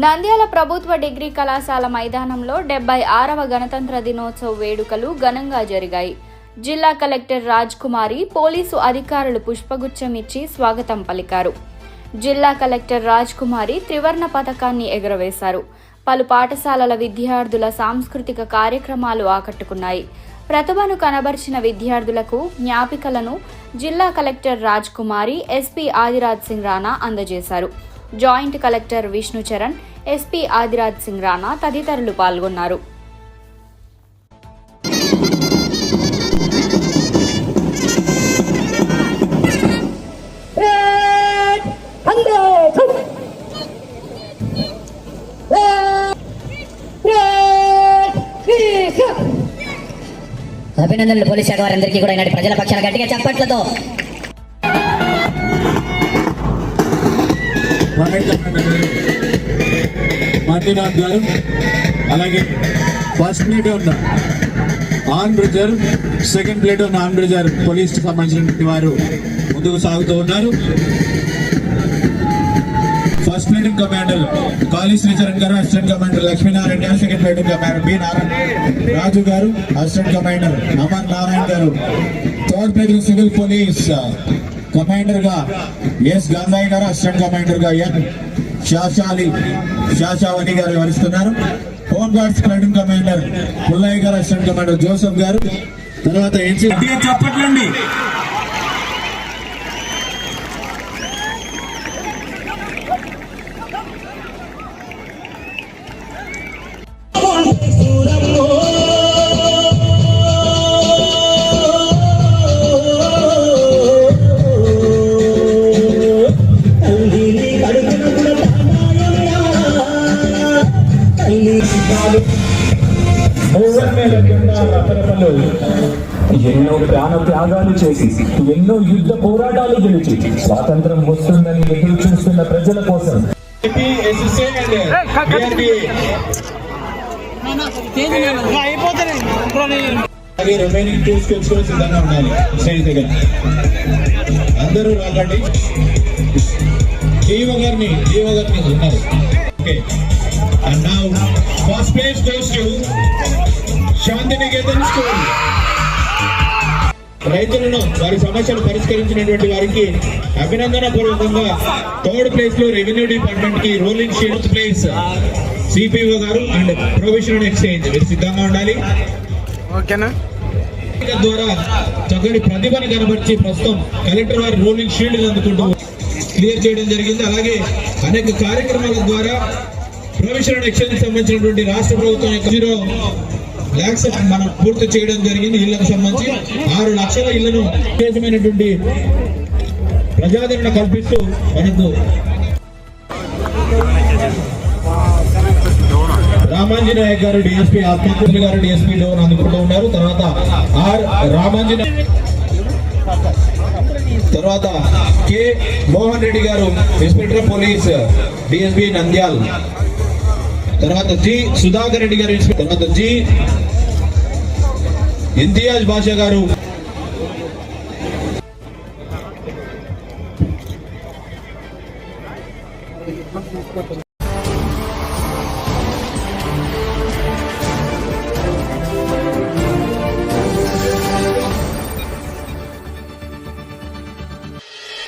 నంద్యాల ప్రభుత్వ డిగ్రీ కళాశాల మైదానంలో డెబ్బై ఆరవ గణతంత్ర దినోత్సవ వేడుకలు ఘనంగా జరిగాయి. జిల్లా కలెక్టర్ రాజ్ కుమారి పోలీసు అధికారులు పుష్పగుచ్చం ఇచ్చి స్వాగతం పలికారు. జిల్లా కలెక్టర్ రాజ్ కుమారి త్రివర్ణ పథకాన్ని ఎగురవేశారు. పలు పాఠశాలల విద్యార్థుల సాంస్కృతిక కార్యక్రమాలు ఆకట్టుకున్నాయి. ప్రతిభను కనబర్చిన విద్యార్థులకు జ్ఞాపికలను జిల్లా కలెక్టర్ రాజ్ కుమారి ఎస్పీ ఆదిరాజ్ సింగ్ రాణా అందజేశారు. Joint collector Vishnu Charan SP Adiraj Singh Rana తదితరులు పాల్గొన్నారు. అభినందనలు పోలీస్ శాఖ వారందరికీ కూడా ఈనాటి ప్రజల పక్షాన గట్టిగా చప్పట్లతో. మంజునాథ్ గారు అలాగే ఫస్ట్ ప్లేట్ ఉన్న ఆన్ బ్రిజర్ సెకండ్ ప్లేట్ ఉన్న ఆన్ బ్రిజర్ పోలీస్ సంబంధించినటువంటి వారు ముందుకు సాగుతూ ఉన్నారు. First platoon commander Kali Sricharan గారు అసిస్టెంట్ కమాండర్ లక్ష్మీనారాయణ గారు second platoon commander B Narayana Raju గారు అసిస్టెంట్ కమాండర్ అమర్ నారాయణ గారు. థర్డ్ ప్లేటింగ్ సివిల్ పోలీస్ కమాండర్గా ఎస్ గంగయ్య గారు అసిస్టెంట్ కమాండర్గా ఎన్ శాశాలి శాశావతి గారు వివరిస్తున్నారు home guards platoon commander Pullaiah గారు అసిస్టెంట్ కమాండర్ జోసఫ్ గారు. తర్వాత ఎన్సీ చెప్పట్లండి. ఎన్నో ప్రాణ త్యాగాలు చేసి ఎన్నో యుద్ధ పోరాటాలు గెలిచి స్వాతంత్రం వస్తుందని ఎదురు చూస్తున్న ప్రజల కోసం. రిమైనింగ్ టూ సిద్ధంగా ఉండాలి స్టేజ్ అందరూ రాకండి. జీవ గారిని జీవ గారిని ఉన్నారు. Okay and now first place goes to school రైతులను వారి సమస్యలు పరిష్కరించినటువంటి వారికి అభినందన పూర్వకంగా థర్డ్ ప్లేస్లో రెవెన్యూ డిపార్ట్మెంట్కి రోలింగ్ షీట్ ప్లేస్. సిపిఓ గారు అండ్ ప్రొవిజనల్ ఎక్స్చేంజ్. మీరు సిద్ధంగా ఉండాలి. వేదిక ద్వారా చక్కటి ప్రతిభను కనబర్చి ప్రస్తుతం కలెక్టర్ వారి రోలింగ్ షీల్డ్ అందుకుంటూ క్లియర్ చేయడం జరిగింది. అలాగే అనేక కార్యక్రమాల ద్వారా ప్రొఫెషనల్ ఎక్స్చేంజ్ సంబంధించినటువంటి రాష్ట్ర ప్రభుత్వం యొక్క జీరో ల్యాక్స్ మనం పూర్తి చేయడం జరిగింది ఇళ్ళకు సంబంధించి. ఆరు లక్షల ఇళ్ళను విశేషమైనటువంటి ప్రజాదరణ కల్పిస్తూ మనకు రామాంజనేయ గారు డిఎస్పీ ఆత్మకూరు గారు డిఎస్పీ డోన్ అందుకుంటూ ఉన్నారు. తర్వాత ఆర్ రామాంజనేయ తర్వాత కె మోహన్ రెడ్డి గారు ఇన్స్పెక్టర్ పోలీస్ డిఎస్పీ నంద్యాల్. తర్వాత జి సుధాకర్ రెడ్డి గారు తర్వాత జి ఇంతియాజ్ బాషా గారు.